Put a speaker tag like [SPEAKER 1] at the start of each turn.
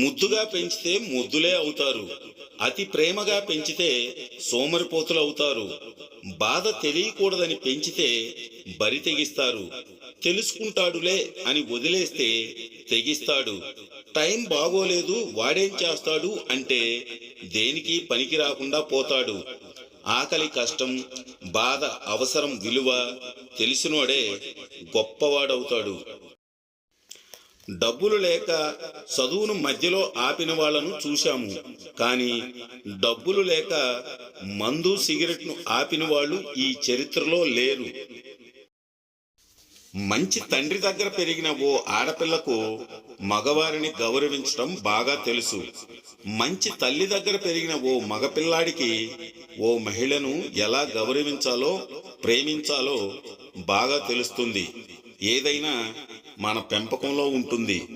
[SPEAKER 1] ముద్దుగా పెంచితే ముద్దులే అవుతారు. అతి ప్రేమగా పెంచితే సోమరిపోతులు అవుతారు. బాధ తెలియకూడదని పెంచితే బరి తెగిస్తారు. తెలుసుకుంటాడులే అని వదిలేస్తే తెగిస్తాడు. టైం బాగోలేదు వాడేం చేస్తాడు అంటే దేనికి పనికి రాకుండా పోతాడు. ఆకలి కష్టం బాధ అవసరం విలువ తెలిసినోడే గొప్పవాడవుతాడు. డబ్బులు లేక చదువును మధ్యలో ఆపిన వాళ్ళను చూశాము. కానీ డబ్బులు లేక మందు సిగరెట్ను ఆపిన వాళ్ళు ఈ చరిత్రలో లేరు. మంచి తండ్రి దగ్గర పెరిగిన ఓ ఆడపిల్లకు మగవారిని గౌరవించడం బాగా తెలుసు. మంచి తల్లి దగ్గర పెరిగిన ఓ మగపిల్లాడికి ఓ మహిళను ఎలా గౌరవించాలో ప్రేమించాలో బాగా తెలుస్తుంది. ఏదైనా మన పెంపకంలో ఉంటుంది.